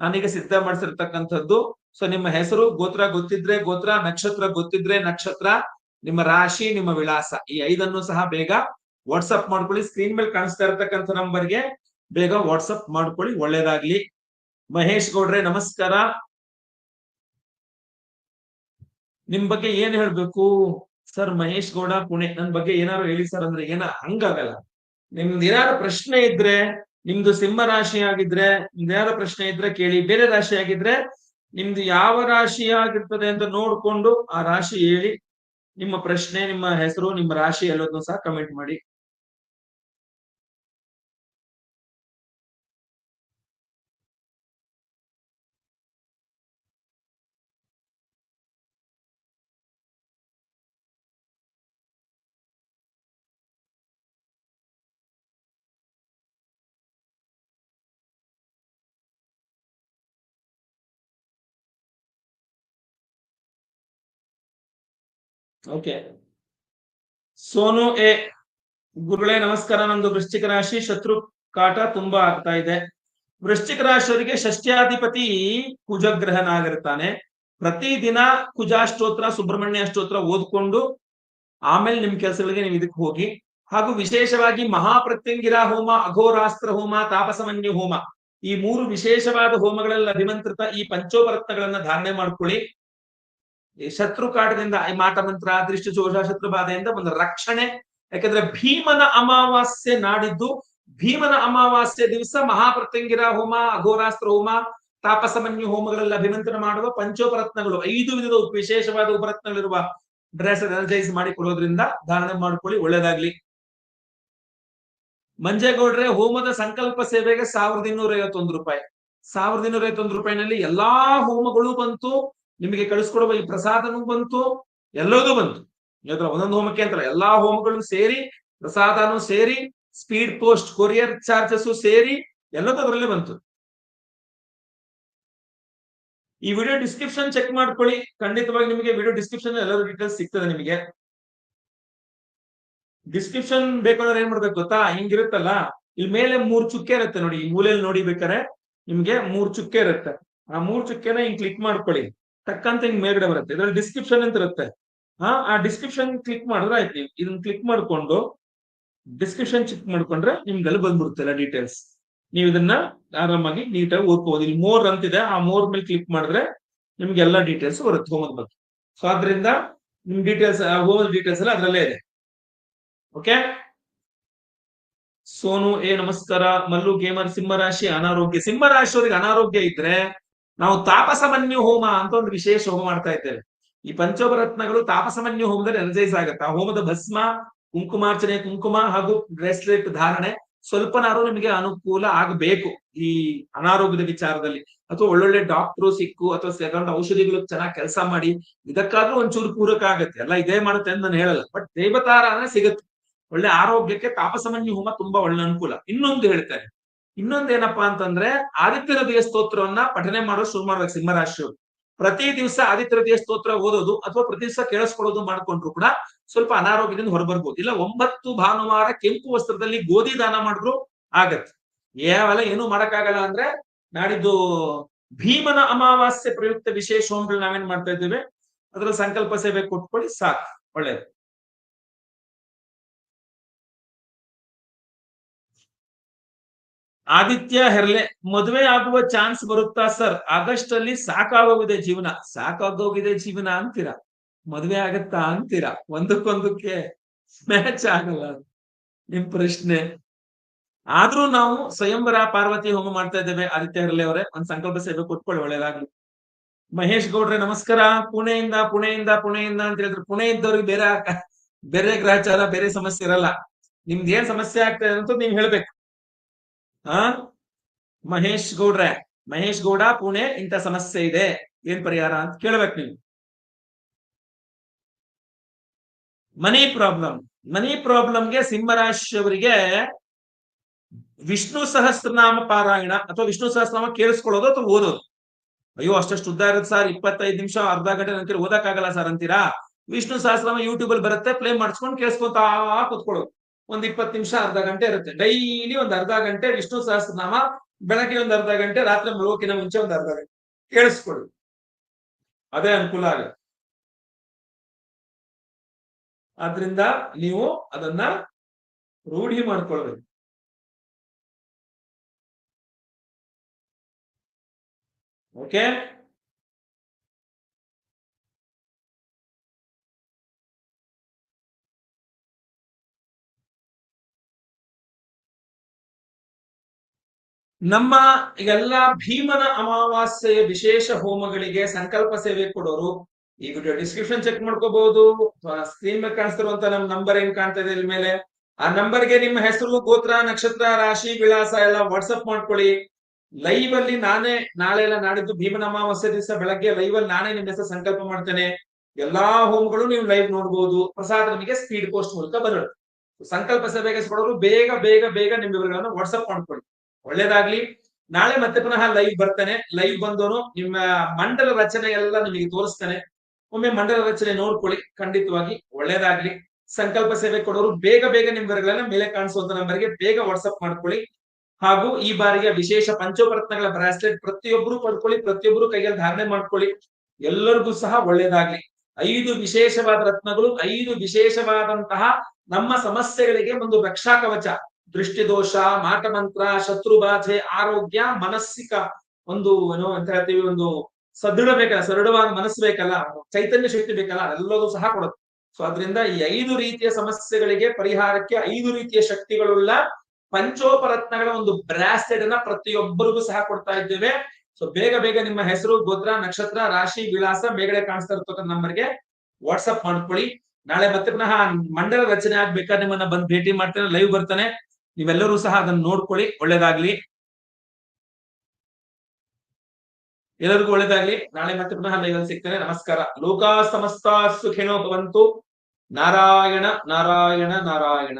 [SPEAKER 1] ನಾನೀಗ ಸಿದ್ಧ ಮಾಡಿಸಿರ್ತಕ್ಕಂಥದ್ದು. ಸೊ ನಿಮ್ಮ ಹೆಸರು, ಗೋತ್ರ ಗೊತ್ತಿದ್ರೆ ಗೋತ್ರ, ನಕ್ಷತ್ರ ಗೊತ್ತಿದ್ರೆ ನಕ್ಷತ್ರ, ನಿಮ್ಮ ರಾಶಿ, ನಿಮ್ಮ ವಿಳಾಸ ಈ ಐದನ್ನು ಸಹ ಬೇಗ ವಾಟ್ಸಪ್ ಮಾಡ್ಕೊಳ್ಳಿ. ಸ್ಕ್ರೀನ್ ಮೇಲೆ ಕಾಣಿಸ್ತಾ ಇರತಕ್ಕಂಥ ನಂಬರ್ಗೆ ಬೇಗ ವಾಟ್ಸಪ್ ಮಾಡ್ಕೊಳ್ಳಿ, ಒಳ್ಳೇದಾಗ್ಲಿ. ಮಹೇಶ್ ಗೌಡ್ರೆ, ನಮಸ್ಕಾರ. ನಿಮ್ ಬಗ್ಗೆ ಏನ್ ಹೇಳ್ಬೇಕು? ಸರ್, ಮಹೇಶ್ ಗೌಡ, ಪುಣೆ, ನನ್ ಬಗ್ಗೆ ಏನಾರು ಹೇಳಿ ಸರ್ ಅಂದ್ರೆ ಏನ ಹಂಗಾಗಲ್ಲ. ನಿಮ್ದು ಏನಾರು ಪ್ರಶ್ನೆ ಇದ್ರೆ, ನಿಮ್ದು ಸಿಂಹ ರಾಶಿ ಆಗಿದ್ರೆ, ನಿಮ್ದು ಏನಾರು ಪ್ರಶ್ನೆ ಇದ್ರೆ ಕೇಳಿ. ಬೇರೆ ರಾಶಿ ಆಗಿದ್ರೆ, ನಿಮ್ದು ಯಾವ ರಾಶಿ ಆಗಿರ್ತದೆ ಅಂತ ನೋಡ್ಕೊಂಡು ಆ ರಾಶಿ ಹೇಳಿ. ನಿಮ್ಮ ಪ್ರಶ್ನೆ, ನಿಮ್ಮ ಹೆಸರು, ನಿಮ್ಮ ರಾಶಿ ಎಲ್ಲದನ್ನು ಸಹ ಕಮೆಂಟ್ ಮಾಡಿ. ಓಕೆ ಸೋನು ಎ ಗುರುಗಳೇ, ನಮಸ್ಕಾರ. ನಂದು ವೃಶ್ಚಿಕ ರಾಶಿ. ಶತ್ರು ಕಾಟ ತುಂಬಾ ಆಗ್ತಾ ಇದೆ. ವೃಶ್ಚಿಕ ರಾಶಿಯವರಿಗೆ ಷಷ್ಟ್ಯಾಧಿಪತಿ ಕುಜಗ್ರಹನಾಗಿರ್ತಾನೆ. ಪ್ರತಿದಿನ ಕುಜಾಷ್ಟೋತ್ರ, ಸುಬ್ರಹ್ಮಣ್ಯ ಅಷ್ಟೋತ್ರ ಓದ್ಕೊಂಡು ಆಮೇಲೆ ನಿಮ್ ಕೆಲಸಗಳಿಗೆ ನೀವು ಇದಕ್ಕೆ ಹೋಗಿ. ಹಾಗೂ ವಿಶೇಷವಾಗಿ ಮಹಾಪ್ರತ್ಯಂಗಿರ ಹೋಮ, ಅಘೋರಾಸ್ತ್ರ ಹೋಮ, ತಾಪಸಮನ್ಯ ಹೋಮ. ಈ ಮೂರು ವಿಶೇಷವಾದ ಹೋಮಗಳಲ್ಲಿ ಅಭಿಮಂತ್ರಿತ ಈ ಪಂಚೋಪರತ್ನಗಳನ್ನ ಧಾರಣೆ ಮಾಡ್ಕೊಳ್ಳಿ. ಶತ್ರು ಕಾಟದಿಂದ ಈ ಮಾಟ ಮಂತ್ರ, ದೃಷ್ಟಿ ದೋಷ ಶತ್ರು ಬಾಧೆಯಿಂದ ಒಂದು ರಕ್ಷಣೆ. ಯಾಕಂದ್ರೆ ಭೀಮನ ಅಮಾವಾಸ್ಯೆ ನಾಡಿದ್ದು, ಭೀಮನ ಅಮಾವಾಸ್ಯೆ ದಿವಸ ಮಹಾಪ್ರತ್ಯಂಗಿರ ಹೋಮ, ಅಘೋರಾಸ್ತ್ರ ಹೋಮ, ತಾಪಸಮನ್ಯು ಹೋಮಗಳಲ್ಲಿ ಅಭಿಮಂತ್ರಣ ಮಾಡುವ ಪಂಚೋಪರತ್ನಗಳು, ಐದು ವಿಧದ ವಿಶೇಷವಾದ ಉಪರತ್ನಗಳಿರುವ ಡ್ರೆಸ್ ಎನರ್ಜೈಸ್ ಮಾಡಿ ಕೊಡೋದ್ರಿಂದ ಧಾರಣೆ ಮಾಡ್ಕೊಳ್ಳಿ, ಒಳ್ಳೇದಾಗ್ಲಿ. ಮಂಜೇಗೌಡ್ರೆ, ಹೋಮದ ಸಂಕಲ್ಪ ಸೇವೆಗೆ ಸಾವಿರದ ಇನ್ನೂರ ಐವತ್ತೊಂದು ರೂಪಾಯಿ. ಸಾವಿರದ ಇನ್ನೂರ ಐವತ್ತೊಂದು ರೂಪಾಯಿನಲ್ಲಿ ಎಲ್ಲಾ ಹೋಮಗಳು ಬಂತು. ನಿಮಗೆ ಕಳಿಸ್ಕೊಡುವ ಈ ಪ್ರಸಾದನೂ ಬಂತು, ಎಲ್ಲದೂ ಬಂತು. ಇವತ್ತರ ಒಂದೊಂದು ಹೋಮಕ್ಕೆ ಅಂತಲ್ಲ, ಎಲ್ಲಾ ಹೋಮಗಳು ಸೇರಿ, ಪ್ರಸಾದನೂ ಸೇರಿ ಸ್ಪೀಡ್ ಪೋಸ್ಟ್ ಕೊರಿಯರ್ ಚಾರ್ಜಸ್ ಸೇರಿ, ಎಲ್ಲದೂ ಅದರಲ್ಲೇ ಬಂತು. ಈ ವಿಡಿಯೋ ಡಿಸ್ಕ್ರಿಪ್ಷನ್ ಚೆಕ್ ಮಾಡ್ಕೊಳ್ಳಿ. ಖಂಡಿತವಾಗಿ ನಿಮಗೆ ವಿಡಿಯೋ ಡಿಸ್ಕ್ರಿಪ್ಷನ್ ಎಲ್ಲರೂ ಡೀಟೇಲ್ಸ್ ಸಿಗ್ತದೆ ನಿಮಗೆ. ಡಿಸ್ಕ್ರಿಪ್ಷನ್ ಬೇಕಾದ್ರೆ ಏನ್ ಮಾಡ್ಬೇಕು ಗೊತ್ತಾ? ಹಿಂಗಿರುತ್ತಲ್ಲ? ಇಲ್ಲಿ ಮೇಲೆ ಮೂರ್ ಚುಕ್ಕೆ ಇರುತ್ತೆ ನೋಡಿ, ಈ ಮೂಲೆಯಲ್ಲಿ ನೋಡಿ ಬೇಕಾರೆ ನಿಮ್ಗೆ ಮೂರ್ ಚುಕ್ಕೆ ಇರುತ್ತೆ. ಆ ಮೂರ್ ಚುಕ್ಕೆನ ಹಿಂಗ್ ಕ್ಲಿಕ್ ಮಾಡ್ಕೊಳ್ಳಿ. ಟಕ್ಕಂತ ಹಿಂಗ್ ಮೇಲ್ಗಡೆ ಬರುತ್ತೆ. ಇದ್ರಲ್ಲಿ ಡಿಸ್ಕ್ರಿಪ್ಷನ್ ಅಂತ ಇರುತ್ತೆ. ಹಾ, ಆ ಡಿಸ್ಕ್ರಿಪ್ಷನ್ ಕ್ಲಿಕ್ ಮಾಡಿದ್ರೆ ಆಯ್ತು ನೀವು. ಇದನ್ನ ಕ್ಲಿಕ್ ಮಾಡ್ಕೊಂಡು ಡಿಸ್ಕ್ರಿಪ್ಷನ್ ಚೆಕ್ ಮಾಡ್ಕೊಂಡ್ರೆ ನಿಮ್ಗೆ ಅಲ್ಲಿ ಬಂದ್ಬಿಡುತ್ತೆ ಎಲ್ಲ ಡೀಟೇಲ್ಸ್ ನೀವು ಇದನ್ನ ಆರಾಮಾಗಿ ನೀಟಾಗಿ ಓದ್ಕೋಬಹುದು ಇಲ್ಲಿ ಮೋರ್ ಅಂತಿದೆ ಆ ಮೋರ್ ಮೇಲೆ ಕ್ಲಿಕ್ ಮಾಡಿದ್ರೆ ನಿಮ್ಗೆ ಎಲ್ಲ ಡೀಟೇಲ್ಸ್ ಬರುತ್ತೆ ಹೋಮದ ಬಗ್ಗೆ. ಸೊ ಆದ್ರಿಂದ ನಿಮ್ ಡೀಟೇಲ್ಸ್ ಹೋಮದ ಡೀಟೇಲ್ಸ್ ಎಲ್ಲ ಅದ್ರಲ್ಲೇ ಇದೆ. ಓಕೆ ಸೋನು, ಏ ನಮಸ್ಕಾರ. ಮಲ್ಲು, ಗೇಮರ್ ಸಿಂಹರಾಶಿ ಅನಾರೋಗ್ಯ. ಸಿಂಹರಾಶಿಯವರಿಗೆ ಅನಾರೋಗ್ಯ ಇದ್ರೆ ನಾವು ತಾಪಸಮನ್ಯು ಹೋಮ ಅಂತ ಒಂದು ವಿಶೇಷ ಹೋಮ ಮಾಡ್ತಾ ಇದ್ದೇವೆ. ಈ ಪಂಚೋಪರತ್ನಗಳು ತಾಪಸಮನ್ಯು ಹೋಮದಲ್ಲಿ ಎನರ್ಜೈಸ್ ಆಗುತ್ತೆ? ಆ ಹೋಮದ ಭಸ್ಮ, ಕುಂಕುಮಾರ್ಚನೆ, ಕುಂಕುಮ ಹಾಗೂ ಬ್ರೇಸ್ಲೆಟ್ ಧಾರಣೆ ಸ್ವಲ್ಪನಾರು ನಿಮಗೆ ಅನುಕೂಲ ಆಗಬೇಕು ಈ ಅನಾರೋಗ್ಯದ ವಿಚಾರದಲ್ಲಿ. ಅಥವಾ ಒಳ್ಳೊಳ್ಳೆ ಡಾಕ್ಟ್ರು ಸಿಕ್ಕು ಅಥವಾ ಸೆಕೆಂಡ್ ಔಷಧಿಗಳು ಚೆನ್ನಾಗಿ ಕೆಲಸ ಮಾಡಿ, ಇದಕ್ಕಾದ್ರೂ ಒಂಚೂರು ಪೂರಕ ಆಗತ್ತೆ. ಎಲ್ಲ ಇದೇ ಮಾಡುತ್ತೆ ಅಂತ ನಾನು ಹೇಳಲ್ಲ. ಬಟ್ ದೇವತಾರ ಅಂದ್ರೆ ಸಿಗುತ್ತೆ. ಒಳ್ಳೆ ಆರೋಗ್ಯಕ್ಕೆ ತಾಪಸಮನ್ಯು ಹೋಮ ತುಂಬಾ ಒಳ್ಳೆ ಅನುಕೂಲ. ಇನ್ನೊಂದು ಹೇಳ್ತಾರೆ ಇನ್ನೊಂದೇನಪ್ಪಾ ಅಂತಂದ್ರೆ ಆದಿತ್ಯ ಹೃದಯ ಸ್ತೋತ್ರವನ್ನ ಪಠನೆ ಮಾಡೋ ಶುರು ಮಾಡ್ಬೇಕು ಸಿಂಹರಾಶಿಯವರು ಪ್ರತಿ ದಿವಸ ಆದಿತ್ಯ ಹೃದಯ ಸ್ತೋತ್ರ ಓದೋದು ಅಥವಾ ಪ್ರತಿ ದಿವಸ ಕೇಳಿಸ್ಕೊಳ್ಳೋದು ಮಾಡ್ಕೊಂಡ್ರು ಕೂಡ ಸ್ವಲ್ಪ ಅನಾರೋಗ್ಯದಿಂದ ಹೊರಬರ್ಬೋದು. ಇಲ್ಲ ಒಂಬತ್ತು ಭಾನುವಾರ ಕೆಂಪು ವಸ್ತ್ರದಲ್ಲಿ ಗೋಧಿ ದಾನ ಮಾಡಿದ್ರು ಆಗತ್ತೆ. ಯಾವೆಲ್ಲ ಏನು ಮಾಡಕ್ಕಾಗಲ್ಲ ಅಂದ್ರೆ ನಾಡಿದ್ದು ಭೀಮನ ಅಮಾವಾಸ್ಯೆ ಪ್ರಯುಕ್ತ ವಿಶೇಷ ಹೋಮ್ಗಳು ನಾವೇನ್ ಮಾಡ್ತಾ ಇದ್ದೇವೆ? ಅದರ ಸಂಕಲ್ಪ ಸೇವೆ ಕೊಟ್ಕೊಳ್ಳಿ ಸಾಕು. ಒಳ್ಳೇದು. ಆದಿತ್ಯ ಹೆರ್ಲೆ, ಮದುವೆ ಆಗುವ ಚಾನ್ಸ್ ಬರುತ್ತಾ ಸರ್? ಆಗಸ್ಟ್ ಅಲ್ಲಿ ಸಾಕಾಗೋಗಿದೆ ಜೀವನ. ಸಾಕಾಗೋಗಿದೆ ಜೀವನ ಅಂತೀರಾ? ಮದುವೆ ಆಗತ್ತಾ ಅಂತೀರಾ? ಒಂದಕ್ಕೊಂದಕ್ಕೆ ಮ್ಯಾಚ್ ಆಗಲ್ಲ. ನಿಮ್ ಪ್ರಶ್ನೆ. ಆದ್ರೂ ನಾವು ಸ್ವಯಂವರ ಪಾರ್ವತಿ ಹೋಮ ಮಾಡ್ತಾ ಇದ್ದೇವೆ ಆದಿತ್ಯ ಹೆರ್ಲೆ ಅವರೇ. ಒಂದ್ ಸಂಕಲ್ಪ ಸೇವೆ ಕೊಟ್ಕೊಳ್ಳಿ, ಒಳ್ಳೇದಾಗ್ಲಿ. ಮಹೇಶ್ ಗೌಡ್ರೆ, ನಮಸ್ಕಾರ. ಪುಣೆಯಿಂದ ಪುಣೆಯಿಂದ ಪುಣೆಯಿಂದ ಅಂತ ಹೇಳಿದ್ರೆ. ಪುಣೆ ಇದ್ದವ್ರಿಗೆ ಬೇರೆ ಬೇರೆ ಗ್ರಹಚಾರ, ಬೇರೆ ಸಮಸ್ಯೆ ಇರಲ್ಲ. ನಿಮ್ದು ಏನ್ ಸಮಸ್ಯೆ ಆಗ್ತಾ ಇದೆ ಅಂತ ನೀವ್ ಹೇಳ್ಬೇಕು. ಆ? ಮಹೇಶ್ ಗೌಡ್ರೆ. ಮಹೇಶ್ ಗೌಡ ಪುಣೆ ಇಂಥ ಸಮಸ್ಯೆ ಇದೆ. ಏನ್ ಪರಿಹಾರ ಅಂತ ಕೇಳ್ಬೇಕು ನೀವು. Money problem. ಮನಿ ಪ್ರಾಬ್ಲಮ್ಗೆ ಸಿಂಹರಾಶಿಯವರಿಗೆ ವಿಷ್ಣು ಸಹಸ್ರನಾಮ ಪಾರಾಯಣ ಅಥವಾ ವಿಷ್ಣು ಸಹಸ್ರನಾಮ ಕೇಳಿಸ್ಕೊಳ್ಳೋದು ಅಥವಾ ಓದೋದು? ಅಯ್ಯೋ, ಅಷ್ಟಷ್ಟು ಉದ್ದ ಇರುತ್ತೆ ಸರ್. ಇಪ್ಪತ್ತೈದು ನಿಮಿಷ ಅರ್ಧ ಗಂಟೆ ನಂತರ ಓದಕ್ಕಾಗಲ್ಲ ಸರ್ ಅಂತೀರಾ? ವಿಷ್ಣು ಸಹಸ್ರನಾಮ ಯೂಟ್ಯೂಬ್ ಅಲ್ಲಿ ಬರುತ್ತೆ ಪ್ಲೇ ಮಾಡಿಸ್ಕೊಂಡು ಕೇಳಿಸ್ಕೊಂತ ಕೂತ್ಕೊಳ್ಳೋದು. ಒಂದ್ ಇಪ್ಪತ್ತು ನಿಮಿಷ ಅರ್ಧ ಗಂಟೆ ಇರುತ್ತೆ. ಡೈಲಿ ಒಂದ್ ಅರ್ಧ ಗಂಟೆ ವಿಷ್ಣು ಸಹಸ್ರನಾಮ, ಬೆಳಗ್ಗೆ ಒಂದ್ ಅರ್ಧ ಗಂಟೆ, ರಾತ್ರಿ ಮುಳುಗೋಕಿನ ಮುಂಚೆ ಒಂದ್ ಅರ್ಧ ಗಂಟೆ. ಕೇಳಿಸ್ಕೊಡು ಅದೇ ಅನುಕೂಲ ಆಗುತ್ತೆ. ಆದ್ರಿಂದ ನೀವು ಅದನ್ನ ರೂಢಿ ಮಾಡ್ಕೊಳ್ಬೇಕು. ಓಕೆ? ನಮ್ಮ ಎಲ್ಲ ಭೀಮನ ಅಮಾವಾಸ್ಯೆಯ ವಿಶೇಷ ಹೋಮಗಳಿಗೆ ಸಂಕಲ್ಪ ಸೇವೆ ಕೊಡೋರು, ಈ ವಿಡಿಯೋ ಡಿಸ್ಕ್ರಿಪ್ಷನ್ ಚೆಕ್ ಮಾಡ್ಕೋಬಹುದು ಸ್ಕ್ರೀನ್ ಮೇಲೆ ಕಾಣಿಸ್ತಿರುವಂತ ನಮ್ ನಂಬರ್ ಏನ್ ಕಾಣ್ತಾ ಇದೆ ಮೇಲೆ ಆ ನಂಬರ್ಗೆ ನಿಮ್ಮ ಹೆಸರು, ಗೋತ್ರ, ನಕ್ಷತ್ರ, ರಾಶಿ, ವಿಳಾಸ ಎಲ್ಲ ವಾಟ್ಸಪ್ ಮಾಡ್ಕೊಳ್ಳಿ. ಲೈವ್ ಅಲ್ಲಿ ನಾನೇ, ನಾಳೆ ಎಲ್ಲ ನಾಡಿದ್ದು ಭೀಮನ ಅಮಾವಾಸ್ಯೆ ದಿವಸ ಬೆಳಗ್ಗೆ ಲೈವ್ ಅಲ್ಲಿ ನಾನೇ ನಿಮ್ಮ ಹೆಸರು ಸಂಕಲ್ಪ ಮಾಡ್ತೇನೆ. ಎಲ್ಲಾ ಹೋಮ್ಗಳು ನೀವು ಲೈವ್ ನೋಡಬಹುದು ಪ್ರಸಾದ ನಿಮಗೆ ಸ್ಪೀಡ್ ಪೋಸ್ಟ್ ಮೂಲಕ ಬರುತ್ತೆ. ಸಂಕಲ್ಪ ಸೇವೆಗೆ ಕೊಡೋರು ಬೇಗ ಬೇಗ ಬೇಗ ನಿಮ್ಮ ವಿವರಗಳನ್ನು ವಾಟ್ಸಪ್ ಮಾಡ್ಕೊಳ್ಳಿ. ಒಳ್ಳೇದಾಗ್ಲಿ. ನಾಳೆ ಮತ್ತೆ ಪುನಃ ಲೈವ್ ಬರ್ತಾನೆ. ಲೈವ್ ಬಂದೋನು ನಿಮ್ಮ ಮಂಡಲ ರಚನೆ ಎಲ್ಲ ನಿಮಗೆ ತೋರಿಸ್ತಾನೆ. ಒಮ್ಮೆ ಮಂಡಲ ರಚನೆ ನೋಡ್ಕೊಳ್ಳಿ. ಖಂಡಿತವಾಗಿ ಒಳ್ಳೇದಾಗ್ಲಿ. ಸಂಕಲ್ಪ ಸೇವೆ ಕೊಡೋರು ಬೇಗ ಬೇಗ ನಿಮ್ಮ ವಿವರಗಳನ್ನ ಮೇಲೆ ಕಾಣಿಸುವಂತ ನಂಬರ್ಗೆ ಬೇಗ ವಾಟ್ಸಪ್ ಮಾಡ್ಕೊಳ್ಳಿ. ಹಾಗೂ ಈ ಬಾರಿಯ ವಿಶೇಷ ಪಂಚೋಪರತ್ನಗಳ ಬ್ರಾಸ್ಲೆಟ್ ಪ್ರತಿಯೊಬ್ಬರು ಪಡ್ಕೊಳ್ಳಿ ಪ್ರತಿಯೊಬ್ಬರು ಕೈಯಲ್ಲಿ ಧಾರಣೆ ಮಾಡ್ಕೊಳ್ಳಿ. ಎಲ್ಲರಿಗೂ ಸಹ ಒಳ್ಳೇದಾಗ್ಲಿ. ಐದು ವಿಶೇಷವಾದ ರತ್ನಗಳು, ಐದು ವಿಶೇಷವಾದಂತಹ ನಮ್ಮ ಸಮಸ್ಯೆಗಳಿಗೆ ಒಂದು ರಕ್ಷಾ ಕವಚ. ದೃಷ್ಟಿದೋಷ, ಮಾಟಮಂತ್ರ ಶತ್ರು ಬಾಧೆ ಆರೋಗ್ಯ ಮನಸ್ಸಿಕ ಒಂದು, ಏನೋ ಅಂತ ಹೇಳ್ತೀವಿ, ಒಂದು ಸದೃಢ ಬೇಕಲ್ಲ, ಸದೃಢವಾದ ಮನಸ್ಸು ಬೇಕಲ್ಲ, ಚೈತನ್ಯ ಶಕ್ತಿ ಬೇಕಲ್ಲ, ಅದೆಲ್ಲದೂ ಸಹ ಕೊಡುತ್ತೆ. ಸೊ ಅದರಿಂದ ಈ ಐದು ರೀತಿಯ ಸಮಸ್ಯೆಗಳಿಗೆ ಪರಿಹಾರಕ್ಕೆ ಐದು ರೀತಿಯ ಶಕ್ತಿಗಳುಳ್ಳ ಪಂಚೋಪರತ್ನಗಳ ಒಂದು ಬ್ರಾಸ್ಲೆಟ್ ಅನ್ನ ಪ್ರತಿಯೊಬ್ಬರಿಗೂ ಸಹ ಕೊಡ್ತಾ ಇದ್ದೇವೆ. ಸೊ ಬೇಗ ಬೇಗ ನಿಮ್ಮ ಹೆಸರು, ಗೋತ್ರ, ನಕ್ಷತ್ರ, ರಾಶಿ, ವಿಳಾಸ ಬೇಗಡೆ ಕಾಣಿಸ್ತಾ ಇರ್ತಕ್ಕಂಥ ನಂಬರ್ಗೆ ವಾಟ್ಸಪ್ ಮಾಡ್ಕೊಳ್ಳಿ. ನಾಳೆ ಮತ್ತೆ ಪುನಃ ಮಂಡಲ ರಚನೆ ಆಗ್ಬೇಕಾದ್ರೆ ನಿಮ್ಮನ್ನ ಬಂದು ಭೇಟಿ ಮಾಡ್ತೇನೆ ಲೈವ್ ಬರ್ತಾನೆ. ನೀವೆಲ್ಲರೂ ಸಹ ಅದನ್ನು ನೋಡ್ಕೊಳ್ಳಿ, ಒಳ್ಳೇದಾಗ್ಲಿ. ಎಲ್ಲರಿಗೂ ಒಳ್ಳೇದಾಗ್ಲಿ. ನಾಳೆ ಮತ್ತೆ ಪುನಃ ಲೈವಲ್ಲಿ ಸಿಗ್ತೇನೆ. ನಮಸ್ಕಾರ. ಲೋಕಾ ಸಮಸ್ತ ಸುಖಿನೋ ಭವಂತು. ನಾರಾಯಣ ನಾರಾಯಣ ನಾರಾಯಣ.